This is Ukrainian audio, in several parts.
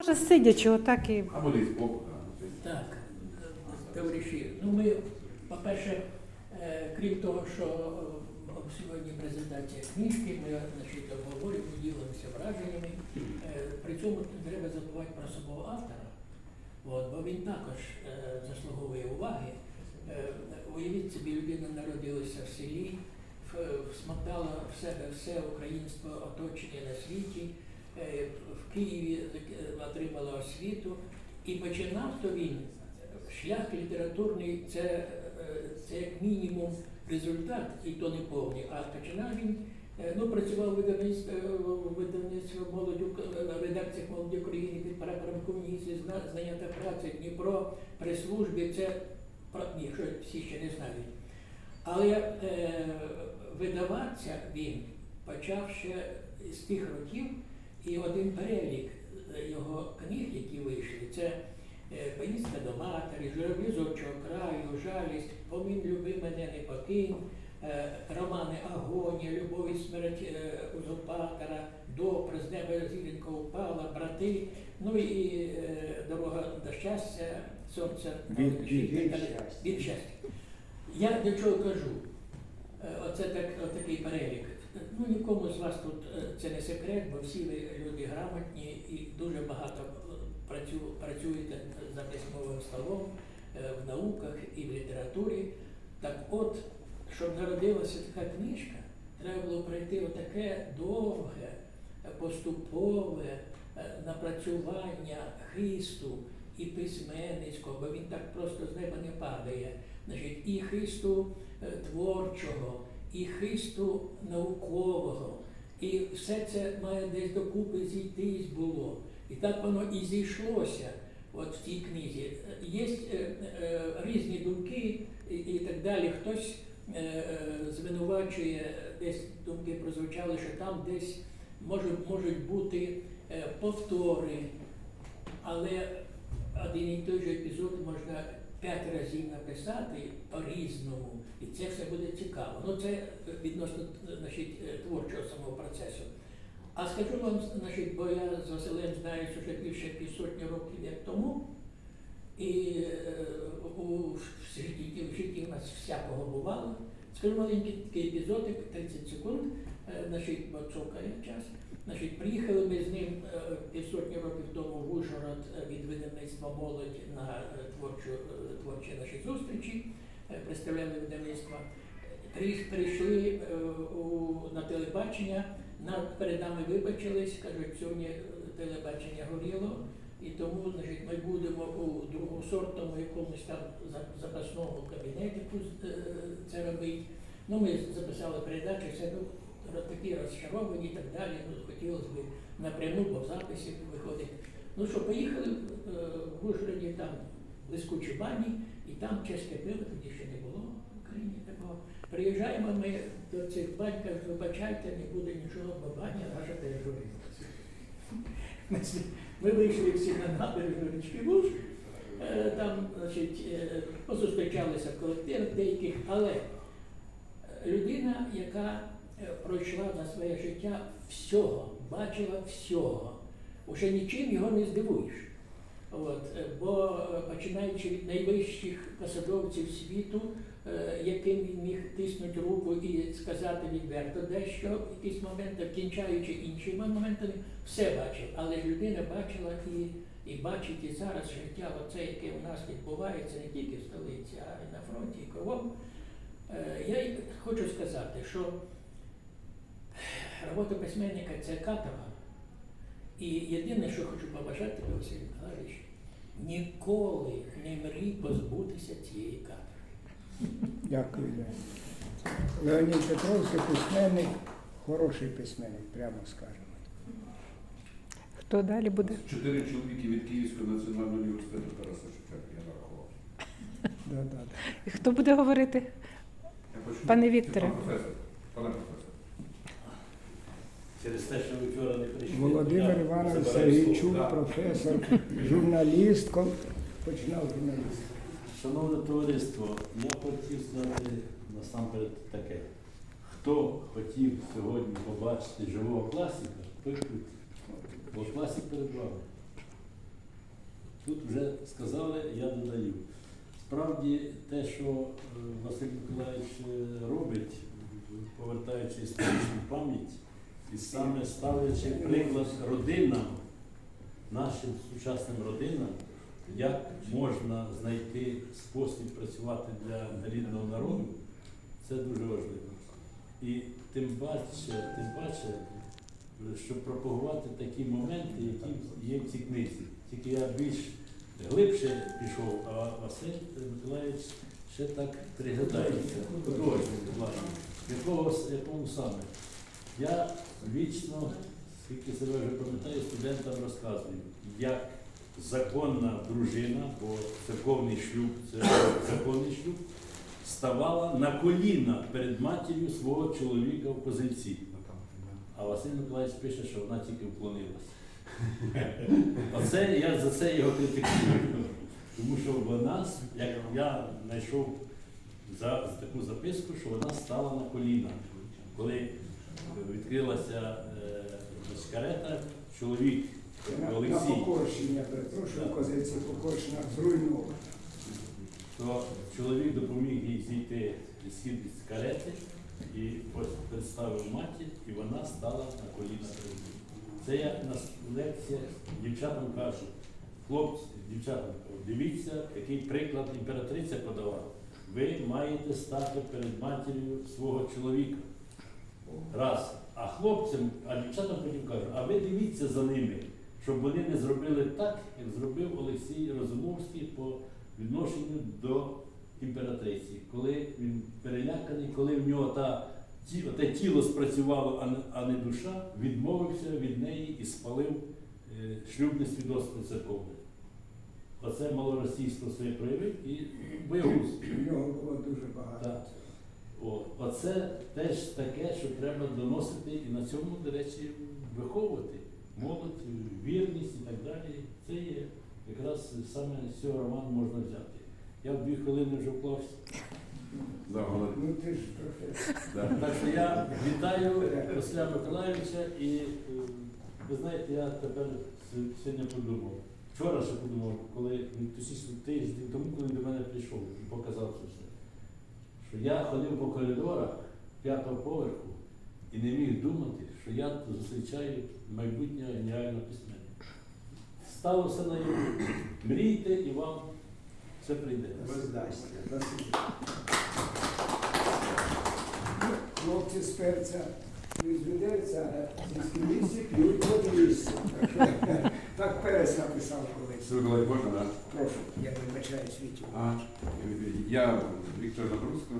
Може, сидячи, отак і. Або десь збоку. да. Так, товариші, ну ми, по-перше, е, крім того, що е, сьогодні презентація книжки, ми значить, обговорюємо, ділимося враженнями. Е, При цьому не треба забувати про самого автора, от, бо він також заслуговує уваги. Уявіть собі, людина народилася в селі, в- всмоктала в себе все українство, оточення на світі, в Києві е, отримала освіту. І починав то він шлях літературний, це, е, це як мінімум результат, і то не повний. А починав він, е, ну, працював в видавництві, в молоді, редакціях молоді України під прапором зна- знання та праця, Дніпро, при службі, це ні, що всі ще не знають. Але е, видаватися він почав ще з тих років, і один перелік е, його книг, які вийшли, це е, Поїздка до матері, Журавлі з очого краю, жалість, Помін люби мене не покинь, е, романи Агонія, Любов і смерть узурпатора, Допри, з неба зіленька упала, брати, ну і дорога до щастя, сонце Від- щастя. Я до чого кажу? Оце так, отакий перелік. Ну, нікому з вас тут е, це не секрет, бо всі ви люди грамотні і дуже багато е, працю, працюєте за письмовим столом е, в науках і в літературі. Так от, щоб народилася така книжка, треба було пройти отаке довге, е, поступове е, напрацювання хисту і письменницького, бо він так просто з неба не падає. Значить, і хисту е, творчого, і хисту наукового. І все це має десь докупи зійтись було. І так воно і зійшлося от в цій книзі. Є е, е, різні думки і, і так далі. Хтось е, е, звинувачує, десь думки прозвучали, що там десь можуть, можуть бути е, повтори, але один і той же епізод можна п'ять разів написати по-різному, і це все буде цікаво. Ну це е, відносно значить, е, творчого самого процесу. А скажу вам, значить, бо я з Василем знаюся вже більше півсотні років як тому, і е, у житті, в житті в нас всякого бувало. Скажу маленький такий епізодик, 30 секунд, е, значить, бо цокає час. Значить, приїхали ми з ним е, півсотні років тому в Ужгород молодь на е, творчу, е, творчі наші зустрічі, е, представляли видавництво. При- Прийшли на телебачення, перед нами вибачились, кажуть, сьогодні телебачення горіло, і тому значить, ми будемо у другосортному якомусь там запасному кабінетику е, це робити. Ну, ми записали передачу, все ну, такі розчаровані і так далі. Ну, хотілося б напряму по записі виходить. Ну що, поїхали е, в Ужгороді, там блискучі бані, і там чеське пиво, тоді ще не було в Україні такого. Приїжджаємо ми до цих бань, кажуть, вибачайте, не буде нічого, бо баня наша пережурилася. Ми, вийшли всі на набережну річки Луж, е, там, значить, е, позустрічалися в колективах деяких, але людина, яка пройшла за своє життя всього, бачила всього, уже нічим його не здивуєш. От, е, бо е, починаючи від найвищих посадовців світу, е, яким він міг тиснути руку і сказати відверто дещо в якісь моменти, кінчаючи іншими моментами, все бачив. Але ж людина бачила і, і бачить і зараз життя, оце, яке у нас відбувається не тільки в столиці, а й на фронті, і кругом. Я хочу сказати, що робота письменника це каторга. І єдине, що хочу побажати тобі, Василь Михайлович, ніколи не мрій позбутися цієї каторги. Дякую. Леонід. Леонід Петровський письменник, хороший письменник, прямо скажемо. Хто далі буде? Чотири чоловіки від Київського національного університету Тараса Шевченка, я нарахував. Да, да, да. І Хто буде говорити? Я Пане Вікторе. Пане професор, пане професор. Через те, що ви вчора не прийшли. Володимир Іванович Сергійчук. Професор, журналіст, починав журналіст. Шановне товариство, я хотів сказати насамперед таке. Хто хотів сьогодні побачити живого класика, той тут. Бо класик перед вами. Тут вже сказали, я додаю. Справді, те, що е, Василь Миколаївич е, робить, повертаючи історичну пам'ять, і саме ставлячи приклад родинам, нашим сучасним родинам, як можна знайти спосіб працювати для рідного народу, це дуже важливо. І тим паче, тим паче, щоб пропагувати такі моменти, які є в цій книзі. Тільки я більш глибше пішов, а Василь Миколаївич ще так пригадається. Якого, якому саме? Я вічно, скільки себе вже пам'ятаю, студентам розказую, як законна дружина, бо церковний шлюб це законний шлюб, ставала на коліна перед матір'ю свого чоловіка в позиції. А Василь Миколаївич пише, що вона тільки вклонилася. Оце я за це його критикую. Тому що вона, як я знайшов за, за таку записку, що вона стала на коліна. Коли відкрилася е, карета, чоловік На, на Олексій, покорщення, перепрошую, Так. козиці покорщення зруйнована. то чоловік допоміг їй зійти з карети і представив матір, і вона стала на коліна перед. Це я на лекціях дівчатам кажу, хлопці, дівчатам дивіться, який приклад імператриця подала. Ви маєте стати перед матір'ю свого чоловіка. Раз. А хлопцям, а дівчатам потім кажу, а ви дивіться за ними, щоб вони не зробили так, як зробив Олексій Розумовський по відношенню до імператриці, коли він переляканий, коли в нього та, ті, те тіло спрацювало, а не, а не душа, відмовився від неї і спалив е, шлюбне свідоцтво церковне. Оце малоросійство своє проявив і боягуз. У нього було дуже багато. Так. О, оце теж таке, що треба доносити і на цьому, до речі, виховувати молодь, вірність і так далі. Це є якраз саме з цього роману можна взяти. Я в дві хвилини вже вклався. Да, Ну ти ж. Да. Так що я вітаю Василя Миколаївича і е, ви знаєте, я тепер сьогодні подумав. Вчора ще подумав, коли точніше тиждень тому, коли до мене прийшов і показав це все. Що я ходив по коридорах п'ятого поверху і не міг думати, що я зустрічаю майбутнього геніального письменника. Сталося на його. Мрійте і вам все прийде. Роздасться. Хлопці з перця відерця, а зі скілісті п'ють. Так, що, так перець написав колись. Сергій можна, да? Прошу, я вибачаю світі. А, я Віктор Набруско,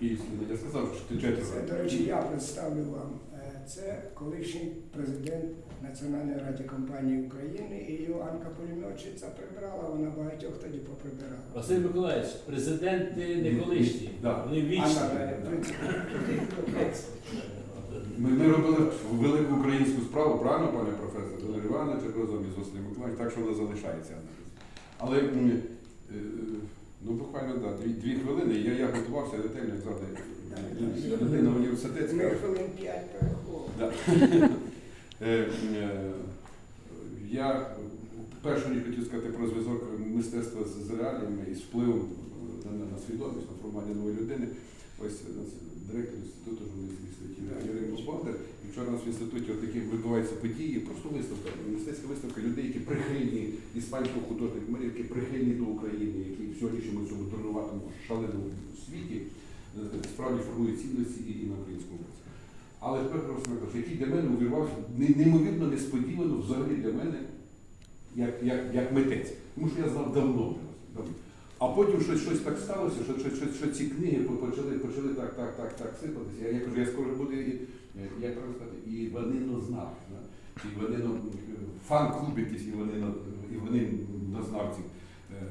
Київський я сказав, що ти четверо. до речі, я представлю вам. Е, Це колишній президент Національної радіокомпанії України, і Йоанка Пулеметчиця прибрала, вона багатьох тоді поприбирала. Василь Миколаївич, президенти не колишні, вони вічні. Ми, ми робили велику українську справу, правильно, пане професор? Володимир Іванович разом із Василем Миколаївичем, так що вона залишається. Але е, ну, буквально да, дві, дві хвилини, я, я готувався ретельно, як завжди. Людина ми університетська. хвилин п'ять переховували. Е, е, Я перше ніж хотів сказати про зв'язок мистецтва з реаліями і з впливом на, на свідомість, на формування нової людини. Ось директор інституту журналістських світів Юрій Бондар. І вчора у нас в інституті от такі відбуваються події, просто виставка, мистецька виставка людей, які прихильні іспанського художника, Марії, які прихильні до України, які в сьогоднішньому цьому дурнуватому шаленому світі е, справді формують цінності і, на українському мовці. Але тепер просто кажу, який для мене увірвався неймовірно несподівано взагалі для мене, як, як, як митець. Тому що я знав давно давно. А потім щось, щось так сталося, що, що, що, що ці книги почали, почали так, так, так, так сипатися. Я, я кажу, я скоро буду і, як правильно сказати, і Ванино знав. І Ванино фан-клуб якийсь, і Ванино, і Ванинознавців е,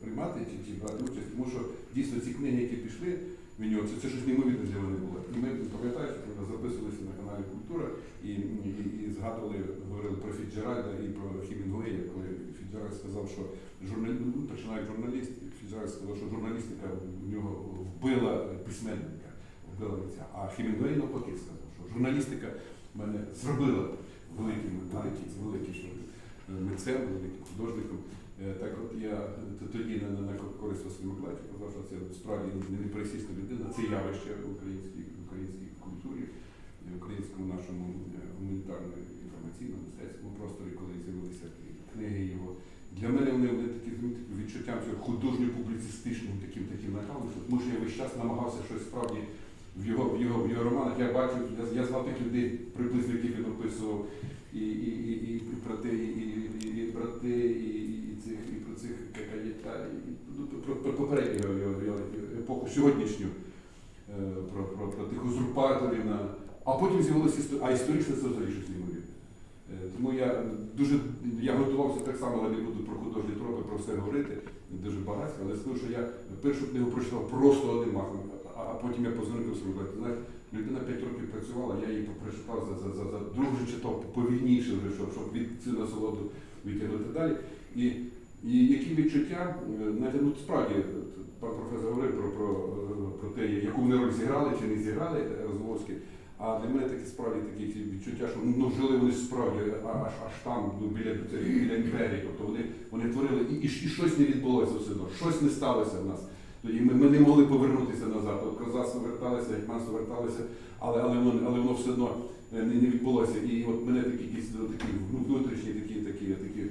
приймати чи, чи брати участь. Тому що дійсно ці книги, які пішли, нього, це, це щось неймовірне для мене було. І ми пам'ятаєш, ми записувалися на каналі Культура і, і, і згадували, говорили про Фіджеральда і про Хімінгуея, коли Фіджеральд сказав, що журналі... ну, журналіст, і сказав, що журналістика в нього вбила письменника, вбила митця. А Хімінгуей навпаки сказав, що журналістика мене зробила великим, великим, великим. митцем, великим художником. Е, Так от я тоді на, на, на користь Василя Миколаївича казав, що це справді не непересічна людина, це явище в українській, українській культурі, в українському нашому е, гуманітарному інформаційному мистецькому просторі, коли з'явилися книги його. Для мене вони, вони такі ну, відчуттям цього художньо-публіцистичним таким таким накалом, тому що я весь час намагався щось справді в його, в його, в його романах. Я бачив, я, я знав тих людей, приблизно яких він описував, і, і, і, і, і брати, і, і, і брати, і, і, цих, і про цих какаєта, ну, про, про попередню його, його, епоху сьогоднішню, е, про, про, про тих узурпаторів на. А потім з'явилося а історично це взагалі щось неймовірне. Е, Тому я дуже я готувався так само, але не буду про художні тропи, про все говорити дуже багато, але скажу, що я першу книгу прочитав просто одним махом, а, потім я собі, ти знаєш, людина 5 років працювала, я її прочитав за, за, за, за другий читав повільніше вже, щоб, щоб від цю насолоду витягнути далі. І, і які відчуття, е, знаєте, ну справді, пан професор говорив про, про, е, про те, яку вони роль зіграли чи не зіграли е, Розумовські. А для мене такі справді такі відчуття, що ну жили вони справді аж аж там, ну, біля, біля імперії. Тобто вони, вони творили і, і, і щось не відбулося все одно, щось не сталося в нас. Тоді ми, ми не могли повернутися назад. От козацтво верталися, гетьманство верталися, але, але, воно, але воно все одно е, не, не відбулося. І от мене такі якісь ну, такі ну, внутрішні такі, такі, такі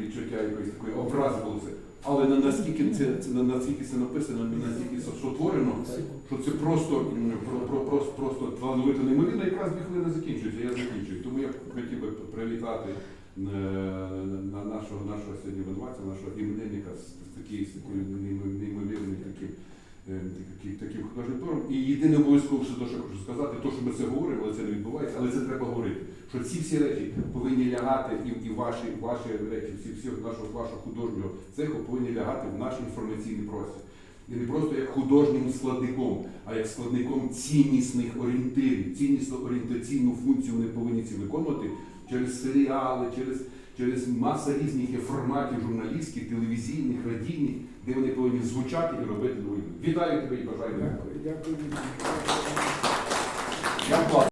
відчуття якоїсь такої образи були це. Але на наскільки це, це на- наскільки це написано, наскільки це сотворено, що це просто, про, про, просто, просто талановито неймовірно, якраз дві хвилини закінчується, я закінчую. Тому я хотів би привітати е, на нашого, нашого сьогодні винуватця, нашого іменинника з, такою неймо- неймовірним таким, таким, таким художнім твором. І єдине обов'язково, що я хочу сказати, то, що ми це говоримо, але це не відбувається, але це треба говорити. Що ці всі речі повинні лягати, і, і ваші, ваші речі, всі, всі нашого, вашого художнього цеху повинні лягати в наш інформаційний простір. І не просто як художнім складником, а як складником ціннісних орієнтирів. Ціннісно орієнтаційну функцію вони повинні ці виконувати через серіали, через, через маса різних форматів журналістських, телевізійних, радійних, де вони повинні звучати і робити новини. Вітаю тебе і бажаю. Дякую, дякую.